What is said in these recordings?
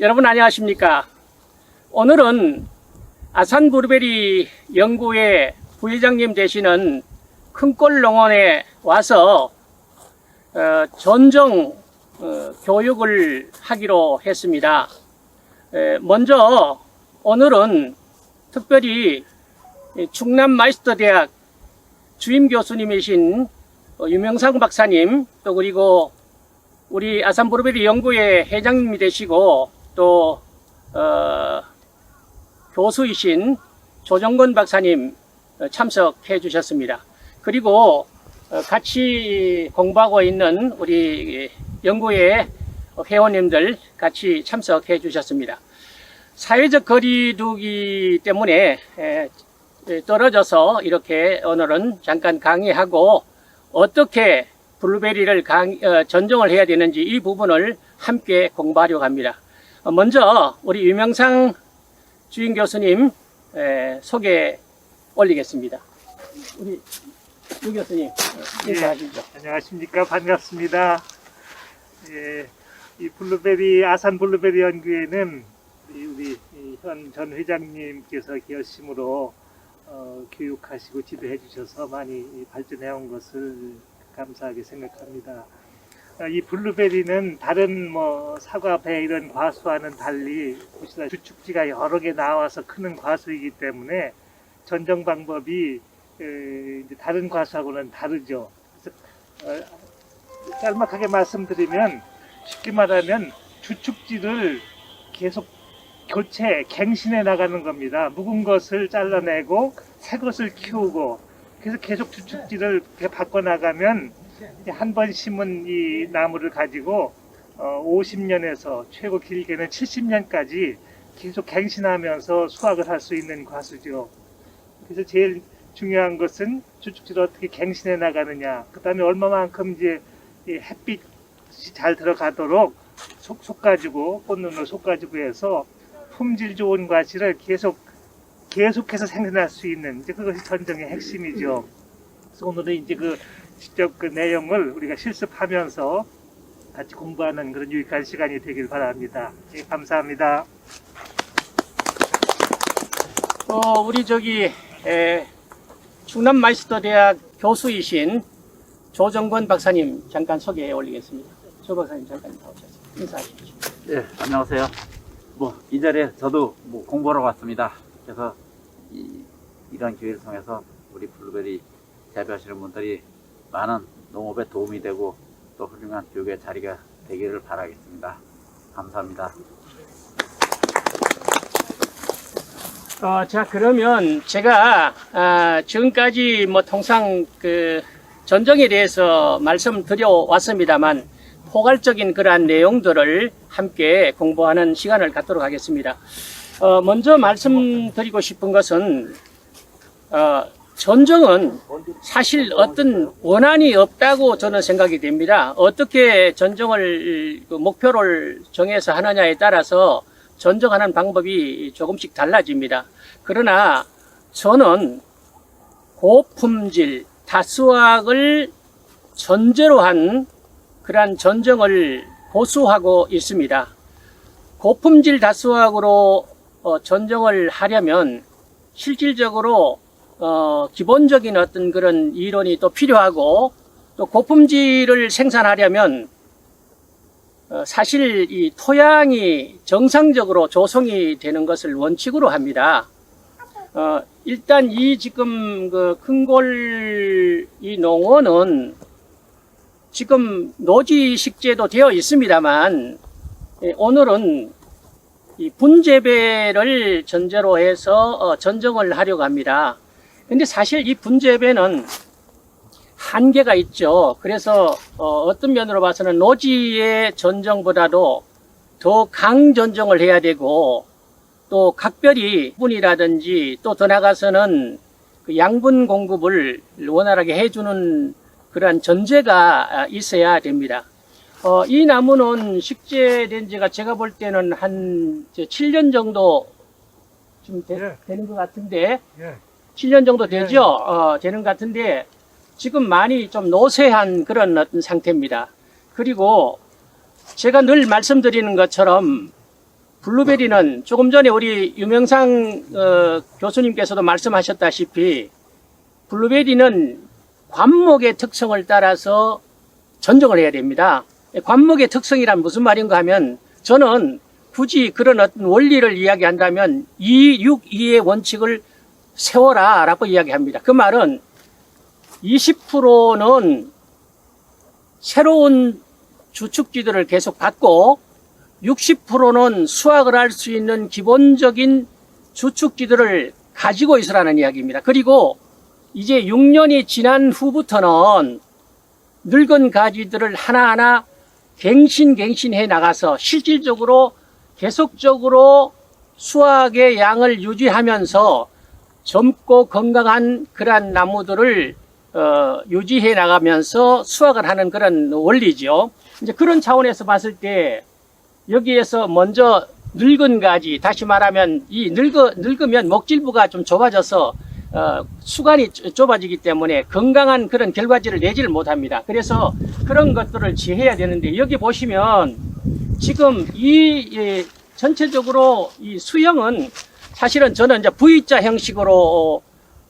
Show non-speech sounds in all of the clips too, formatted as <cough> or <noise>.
여러분 안녕하십니까? 오늘은 아산 브루베리 연구회 부회장님 되시는 큰골 농원에 와서 어, 전정 어, 교육을 하기로 했습니다. 에, 먼저 오늘은 특별히 이 충남 마이스터 대학 주임 교수님이신 어, 유명상 박사님 또 그리고 우리 아산 브루베리 연구회 회장님이 되시고 또 어, 교수이신 조정건 박사님 어, 참석해 주셨습니다. 그리고 어, 같이 공부하고 있는 우리 연구회 회원님들 같이 참석해 주셨습니다. 사회적 거리두기 때문에 떨어져서 이렇게 오늘은 잠깐 강의하고 어떻게 블루베리를 강, 어, 전정을 해야 되는지 이 부분을 함께 공부하려고 합니다. 어, 먼저 우리 유명상 주임 교수님 에, 소개 올리겠습니다. 우리 유 교수님 어, 인사하시죠. 안녕하십니까 반갑습니다. 예, 이 블루베리 아산 블루베리 연구회는 이 우리 이현 전 회장님께서 열심으로 어, 교육하시고 지도해 주셔서 많이 이 발전해 온 것을 감사하게 생각합니다. 아, 이 블루베리는 다른 뭐 사과, 배 이런 과수와는 달리 보시다 주축지가 여러 개 나와서 크는 과수이기 때문에 전정 방법이 다른 과수하고는 다르죠. 그래서 어, 짤막하게 말씀드리면 쉽게 말하면 주축지를 계속 교체, 갱신해 나가는 겁니다. 묵은 것을 잘라내고 새 것을 키우고 그래서 계속 주축지를 이렇게 바꿔 나가면 한 번 심은 이 나무를 가지고 어, 50년에서 최고 길게는 70년까지 계속 갱신하면서 수확을 할 수 있는 과수죠. 그래서 제일 중요한 것은 주축지를 어떻게 갱신해 나가느냐. 그 다음에 얼마만큼 이제 이 햇빛이 잘 들어가도록 속, 속가지고, 꽃눈을 속가지고 해서 품질 좋은 과실을 계속, 계속해서 생산할 수 있는, 이제 그것이 전정의 핵심이죠. 그래서 오늘은 이제 그 직접 그 내용을 우리가 실습하면서 같이 공부하는 그런 유익한 시간이 되길 바랍니다. 예, 감사합니다. 어, 우리 저기 에, 충남 마이스터 대학 교수이신 조정권 박사님 잠깐 소개해 올리겠습니다. 조 박사님 잠깐 나오셨습니다. 인사하십시오. 네, 안녕하세요. 뭐, 이 자리에 저도 뭐 공부하러 왔습니다. 그래서 이, 이런 기회를 통해서 우리 블루베리 재배하시는 분들이 많은 농업에 도움이 되고 또 훌륭한 교육의 자리가 되기를 바라겠습니다. 감사합니다. 어, 자 그러면 제가 아, 지금까지 뭐 통상 그 전정에 대해서 말씀드려 왔습니다만 포괄적인 그러한 내용들을 함께 공부하는 시간을 갖도록 하겠습니다. 어, 먼저 말씀드리고 싶은 것은 어, 전정은 사실 어떤 원한이 없다고 저는 생각이 됩니다. 어떻게 전정을 그 목표를 정해서 하느냐에 따라서 전정하는 방법이 조금씩 달라집니다. 그러나 저는 고품질 다수학을 전제로 한 그러한 전정을 보수하고 있습니다. 고품질 다수학으로 어, 전정을 하려면 실질적으로 어, 기본적인 어떤 그런 이론이 또 필요하고 또 고품질을 생산하려면 어, 사실 이 토양이 정상적으로 조성이 되는 것을 원칙으로 합니다. 어, 일단 이 지금 그 큰골 이 농원은 지금 노지 식재도 되어 있습니다만 예, 오늘은 이 분재배를 전제로 해서 어, 전정을 하려고 합니다. 근데 사실 이 분재배는 한계가 있죠. 그래서 어, 떤 면으로 봐서는 노지의 전정보다도 더 강전정을 해야 되고 또 각별히 분이라든지 또 더 나가서는 그 양분 공급을 원활하게 해주는 그러한 전제가 있어야 됩니다. 어, 이 나무는 식재된 지가 제가 볼 때는 한 7년 정도 좀 되, 예. 되는 것 같은데 예. 7년 정도 되죠? 어, 되는 것 같은데 지금 많이 좀 노쇠한 그런 어떤 상태입니다. 그리고 제가 늘 말씀드리는 것처럼 블루베리는 조금 전에 우리 유명상 어, 교수님께서도 말씀하셨다시피 블루베리는 관목의 특성을 따라서 전정을 해야 됩니다. 관목의 특성이란 무슨 말인가 하면 저는 굳이 그런 어떤 원리를 이야기한다면 2, 6, 2의 원칙을 세워라 라고 이야기합니다. 그 말은 20%는 새로운 주축지들을 계속 받고 60%는 수확을 할 수 있는 기본적인 주축지들을 가지고 있으라는 이야기입니다. 그리고 이제 6년이 지난 후부터는 늙은 가지들을 하나하나 갱신갱신해 나가서 실질적으로 계속적으로 수확의 양을 유지하면서 젊고 건강한 그러한 나무들을 어, 유지해 나가면서 수확을 하는 그런 원리죠. 이제 그런 차원에서 봤을 때 여기에서 먼저 늙은 가지, 다시 말하면 이 늙어, 늙으면 목질부가 좀 좁아져서 어, 수간이 좁- 좁아지기 때문에 건강한 그런 결과지를 내지를 못합니다. 그래서 그런 것들을 지해야 되는데 여기 보시면 지금 이, 이 전체적으로 이 수형은 사실은 저는 이제 V자 형식으로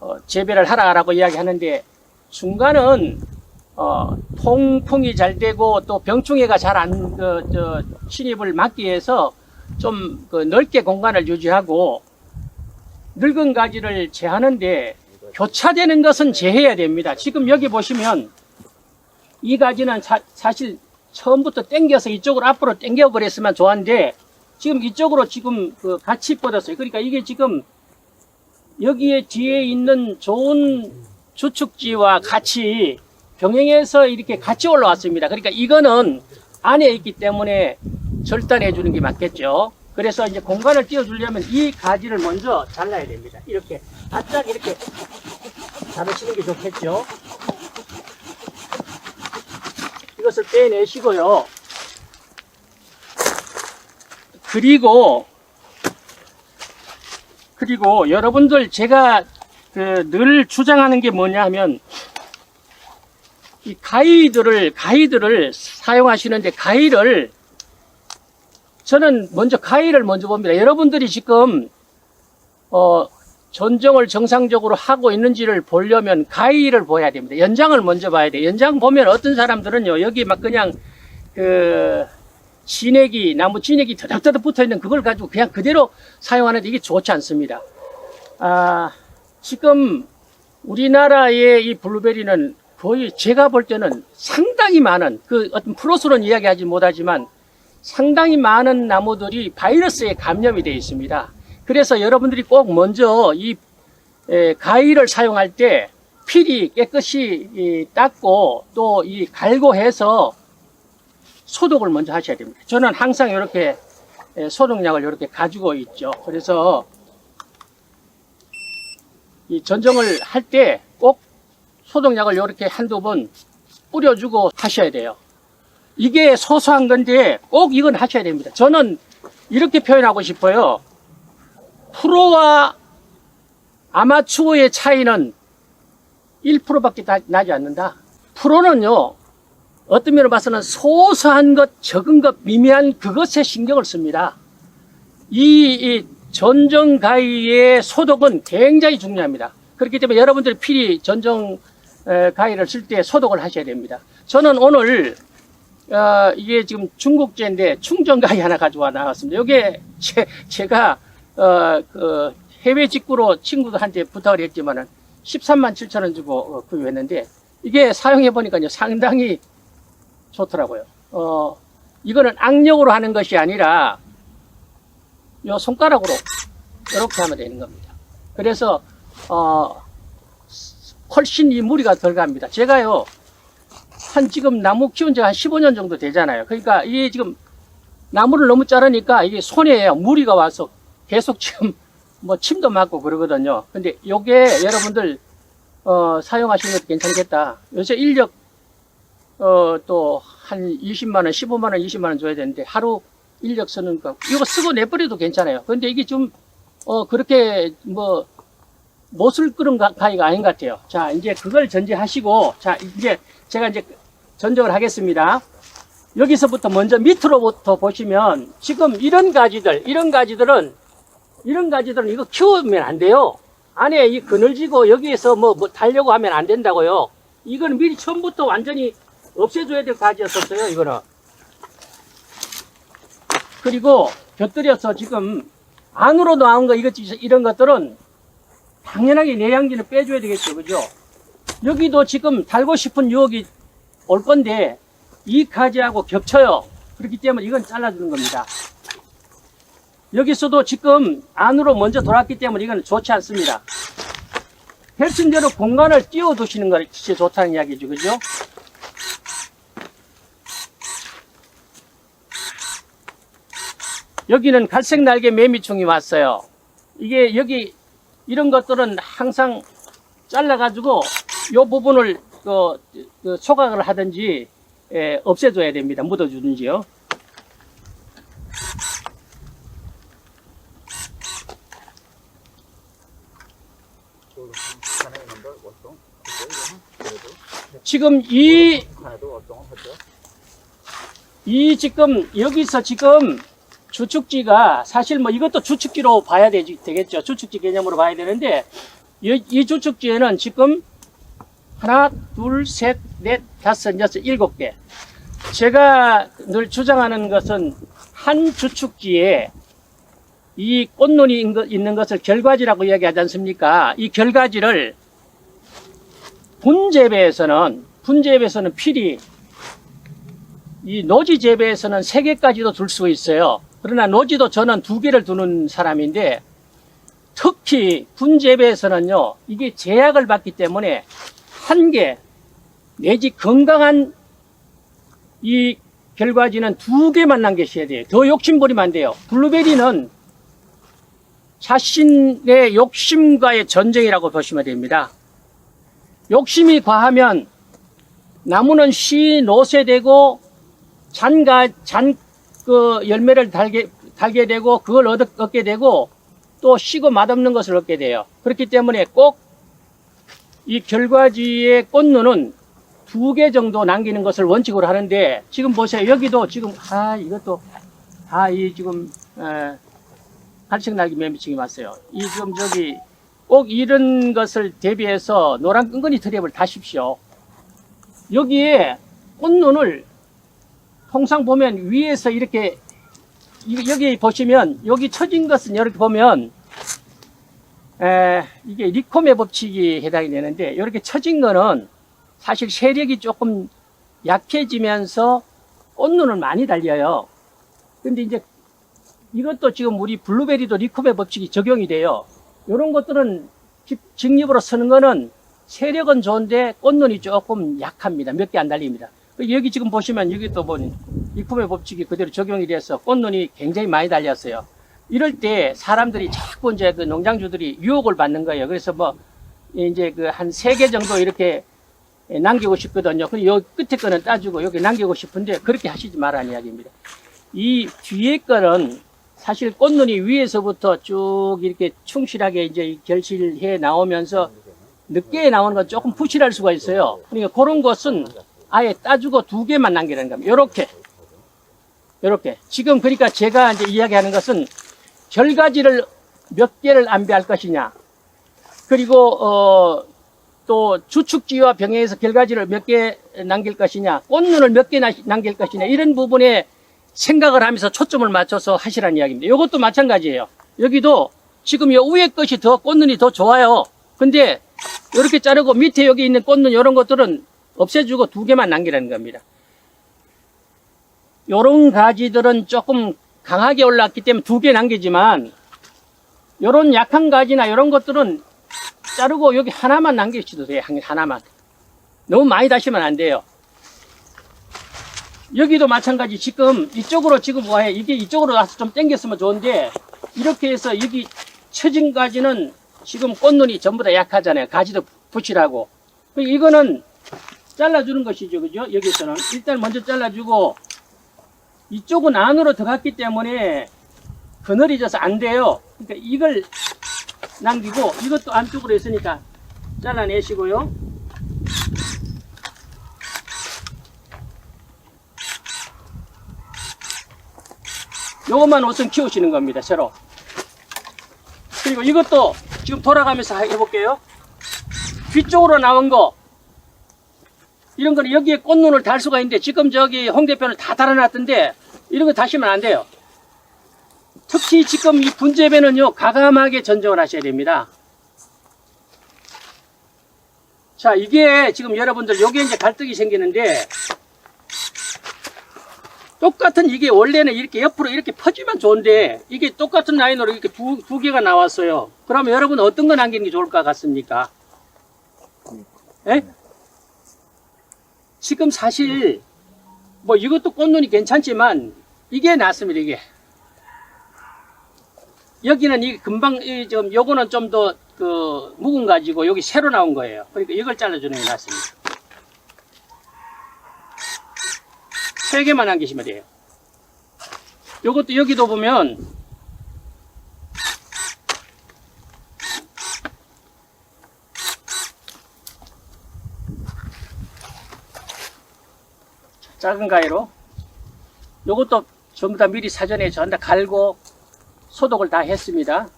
어, 재배를 하라라고 이야기하는데 중간은 어, 통풍이 잘 되고 또 병충해가 잘안 그, 저, 침입을 막기 위해서 좀 그 넓게 공간을 유지하고 늙은 가지를 제하는데 교차되는 것은 제해야 됩니다. 지금 여기 보시면 이 가지는 사, 실 처음부터 당겨서 이쪽으로 앞으로 당겨 버렸으면 좋았는데 지금 이쪽으로 지금 그 같이 뻗었어요. 그러니까 이게 지금 여기에 뒤에 있는 좋은 주축지와 같이 병행해서 이렇게 같이 올라왔습니다. 그러니까 이거는 안에 있기 때문에 절단해 주는 게 맞겠죠. 그래서 이제 공간을 띄워주려면 이 가지를 먼저 잘라야 됩니다. 이렇게 바짝 이렇게 자르시는 게 좋겠죠. 이것을 빼내시고요. 그리고 그리고 여러분들 제가 그 늘 주장하는 게 뭐냐 하면 이 가위들을 가위들을 사용하시는데 가위를 저는 먼저 가위를 먼저 봅니다. 여러분들이 지금 어 전정을 정상적으로 하고 있는지를 보려면 가위를 보야 됩니다. 연장을 먼저 봐야 돼. 연장 보면 어떤 사람들은요 여기 막 그냥 그 진액이 나무 진액이 더덕더덕 붙어 있는 그걸 가지고 그냥 그대로 사용하는데 이게 좋지 않습니다. 아 지금 우리나라의 이 블루베리는 거의 제가 볼 때는 상당히 많은 그 어떤 프로스로는 이야기하지 못하지만 상당히 많은 나무들이 바이러스에 감염이 되어 있습니다. 그래서 여러분들이 꼭 먼저 이 에, 가위를 사용할 때 필히 깨끗이 이, 닦고 또 이 갈고 해서 소독을 먼저 하셔야 됩니다. 저는 항상 이렇게 에, 소독약을 이렇게 가지고 있죠. 그래서 이 전정을 할 때 꼭 소독약을 이렇게 한두 번 뿌려주고 하셔야 돼요. 이게 소소한 건데 꼭 이건 하셔야 됩니다. 저는 이렇게 표현하고 싶어요. 프로와 아마추어의 차이는 1%밖에 나지 않는다. 프로는요, 어떤 면으로 봐서는 소소한 것, 적은 것, 미미한 그것에 신경을 씁니다. 이, 이 전정 가위의 소독은 굉장히 중요합니다. 그렇기 때문에 여러분들이 필히 전정 에, 가위를 쓸 때 소독을 하셔야 됩니다. 저는 오늘 어, 이게 지금 중국제인데 충전 가위 하나 가져와 나왔습니다. 이게 제, 제가 어, 그 해외 직구로 친구들한테 부탁을 했지만은 13만 7천 원 주고 어, 구입했는데 이게 사용해 보니까요 상당히 좋더라고요. 어, 이거는 악력으로 하는 것이 아니라 요 손가락으로 이렇게 하면 되는 겁니다. 그래서 어, 훨씬 이 무리가 덜 갑니다. 제가요 한 지금 나무 키운 지가 한 15년 정도 되잖아요. 그러니까 이게 지금 나무를 너무 자르니까 이게 손에 무리가 와서 계속 지금 <laughs> 뭐 침도 맞고 그러거든요. 근데 요게 여러분들 어, 사용하시는 것도 괜찮겠다. 요새 인력 어, 또 한 20만 원, 15만 원, 20만 원 줘야 되는데 하루 인력 쓰는 거 이거 쓰고 내버려도 괜찮아요. 근데 이게 좀 어, 그렇게 뭐 못을 가- 가위가 아닌 것 같아요. 자, 이제 그걸 전제하시고 자, 이제 제가 이제 전적을 하겠습니다. 여기서부터 먼저 밑으로부터 보시면 지금 이런 가지들, 이런 가지들은 이런 가지들은 이거 키우면 안 돼요. 안에 이 그늘지고 여기에서 뭐, 뭐 달려고 하면 안 된다고요. 이건 미리 처음부터 완전히 없애줘야 될 가지였었어요, 이거는. 그리고 곁들여서 지금 안으로 나온 거, 이것, 이런 것들은 당연하게 내양지는 빼줘야 되겠죠, 그죠? 여기도 지금 달고 싶은 유혹이 올 건데, 이 가지하고 겹쳐요. 그렇기 때문에 이건 잘라주는 겁니다. 여기서도 지금 안으로 먼저 돌았기 때문에 이건 좋지 않습니다. 헬슨대로 공간을 띄워두시는 거 진짜 좋다는 이야기죠. 그죠? 여기는 갈색 날개 매미충이 왔어요. 이게 여기 이런 것들은 항상 잘라가지고 이 부분을 그, 그 초각을 하든지 예, 없애줘야 됩니다. 묻어주든지요. 지금 이, 이 지금 여기서 지금 주축지가 사실 뭐 이것도 주축지로 봐야 되지, 되겠죠. 주축지 개념으로 봐야 되는데 이, 이 주축지에는 지금 하나, 둘, 셋, 넷, 다섯, 여섯, 일곱 개. 제가 늘 주장하는 것은 한 주축지에 이 꽃눈이 있는 것을 결과지라고 이야기하지 않습니까? 이 결과지를 분재배에서는 분재배에서는 필히 이 노지 재배에서는 세 개까지도 둘 수 있어요. 그러나 노지도 저는 두 개를 두는 사람인데 특히 분재배에서는요 이게 제약을 받기 때문에 한 개 내지 건강한 이 결과지는 두 개만 남기셔야 돼요. 더 욕심부리면 안 돼요. 블루베리는 자신의 욕심과의 전쟁이라고 보시면 됩니다. 욕심이 과하면 나무는 씨 노쇠되고 잔가 잔 그 열매를 달게 달게 되고 그걸 얻, 얻게 되고 또 쉬고 맛없는 것을 얻게 돼요. 그렇기 때문에 꼭 이 결과지의 꽃눈은 두 개 정도 남기는 것을 원칙으로 하는데 지금 보세요. 여기도 지금 아 이것도 다이 지금 에, 갈색 날개 매미층이 왔어요. 이 지금 저기 꼭 이런 것을 대비해서 노란 끈끈이 트랩을 다십시오. 여기에 꽃눈을 통상 보면 위에서 이렇게 이- 여기 보시면 여기 처진 것은 이렇게 보면 에, 이게 리콤의 법칙이 해당이 되는데 이렇게 처진 거는 사실 세력이 조금 약해지면서 꽃눈을 많이 달려요. 근데 이제 이것도 지금 우리 블루베리도 리콤의 법칙이 적용이 돼요. 이런 것들은 직- 직립으로 서는 거는 세력은 좋은데 꽃눈이 조금 약합니다. 몇 개 안 달립니다. 그 여기 지금 보시면 여기 또 보니 리콤의 법칙이 그대로 적용이 돼서 꽃눈이 굉장히 많이 달렸어요. 이럴 때 사람들이 자꾸 이제 그 농장주들이 유혹을 받는 거예요. 그래서 뭐 이제 그 한 세 개 정도 이렇게 남기고 싶거든요. 그여 끝에 거는 따주고 여기 남기고 싶은데 그렇게 하시지 말라는 이야기입니다. 이 뒤에 거는 사실 꽃눈이 위에서부터 쭉 이렇게 충실하게 이제 결실해 나오면서 늦게 나오는 건 조금 부실할 수가 있어요. 그러니까 그런 것은 아예 따주고 두 개만 남기는 겁니다. 요렇게. 요렇게. 지금 그러니까 제가 이제 이야기하는 것은 결가지를 몇 개를 안배할 것이냐. 그리고, 어, 또 주축지와 병행해서 결가지를 몇 개 남길 것이냐. 꽃눈을 몇 개 남길 것이냐. 이런 부분에 생각을 하면서 초점을 맞춰서 하시라는 이야기입니다. 이것도 마찬가지예요. 여기도 지금 요 위에 것이 더 꽃눈이 더 좋아요. 근데 이렇게 자르고 밑에 여기 있는 꽃눈 이런 것들은 없애주고 두 개만 남기라는 겁니다. 요런 가지들은 조금 강하게 올라왔기 때문에 두 개 남기지만 요런 약한 가지나 요런 것들은 자르고 여기 하나만 남기셔도 돼요. 한- 하나만. 너무 많이 다시면 안 돼요. 여기도 마찬가지 지금 이쪽으로 지금 와야 이게 이쪽으로 와서 좀 당겼으면 좋은데 이렇게 해서 여기 처진 가지는 지금 꽃눈이 전부 다 약하잖아요. 가지도 붙이라고. 그 이거는 잘라주는 것이죠. 그죠? 여기서는. 일단 먼저 잘라주고 이쪽은 안으로 들어갔기 때문에 그늘이 져서 안 돼요. 그러니까 이걸 남기고 이것도 안쪽으로 있으니까 잘라내시고요. 요것만 우선 키우시는 겁니다, 새로. 그리고 이것도 지금 돌아가면서 해볼게요. 뒤쪽으로 나온 거, 이런 거는 여기에 꽃눈을 달 수가 있는데 지금 저기 홍 대표는 다 달아놨던데 이런 거 다시면 안 돼요. 특히 지금 이 분재배는요, 가감하게 전정을 하셔야 됩니다. 자, 이게 지금 여러분들 여기에 이제 갈등이 생기는데 똑같은 이게 원래는 이렇게 옆으로 이렇게 퍼지면 좋은데 이게 똑같은 라인으로 이렇게 두, 두 개가 나왔어요. 그러면 여러분 어떤 거 남기는 게 좋을 것 같습니까? 예? 지금 사실 뭐 이것도 꽃눈이 괜찮지만 이게 낫습니다 이게 여기는 이 금방 이좀 요거는 좀 더 그 묵은 가지고 여기 새로 나온 거예요. 그러니까 이걸 잘라주는 게 낫습니다. 세 개만 남기시면 돼요. 요것도 여기도 보면 작은 가위로 요것도 전부 다 미리 사전에 전다 갈고 소독을 다 했습니다.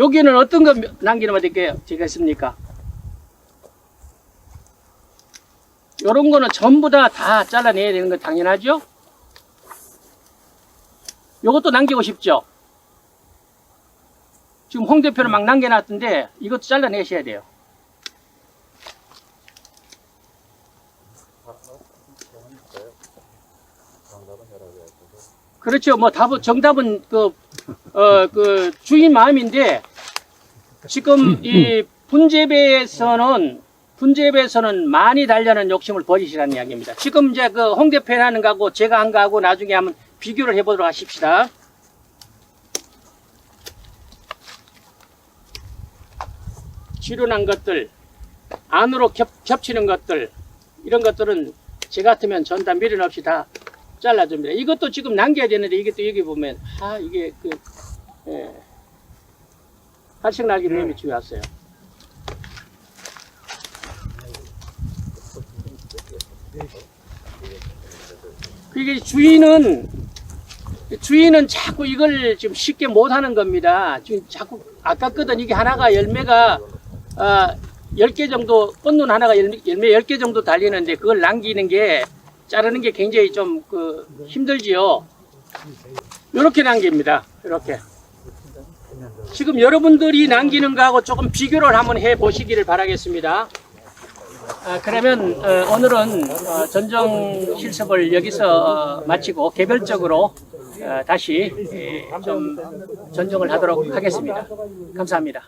여기는 어떤 거 남기면 되겠습니까? 요런 거는 전부 다 다 잘라내야 되는 건 당연하죠? 요것도 남기고 싶죠? 지금 홍 대표는 막 남겨놨던데 이것도 잘라내셔야 돼요. 그렇죠. 뭐 답은 정답은 그, 어, 그 주인 마음인데 지금 이 분재배에서는 분재배에서는 많이 달려는 욕심을 버리시라는 이야기입니다. 지금 이제 그 홍 대표는 하는 거하고 제가 한 거하고 나중에 한번 비교를 해보도록 하십시다. 지륜한 것들, 안으로 겹, 겹치는 것들, 이런 것들은 제 같으면 전다 미련 없이 다 잘라줍니다. 이것도 지금 남겨야 되는데 이것도 여기 보면 아 이게 그 예. 날기 네. 뱀이 집에 왔어요. 그게 주인은 주인은 자꾸 이걸 지금 쉽게 못 하는 겁니다. 지금 자꾸 아깝거든 이게 하나가 열매가 아, 10개 정도 꽃눈 하나가 열매, 열매 10개 정도 달리는데 그걸 남기는 게 자르는 게 굉장히 좀 그 힘들지요. 이렇게 남깁니다. 이렇게. 지금 여러분들이 남기는 거하고 조금 비교를 한번 해 보시기를 바라겠습니다. 아, 그러면 어, 오늘은 어, 전정 실습을 여기서 어, 마치고 개별적으로 어, 다시 예, 좀 전정을 하도록 하겠습니다. 감사합니다.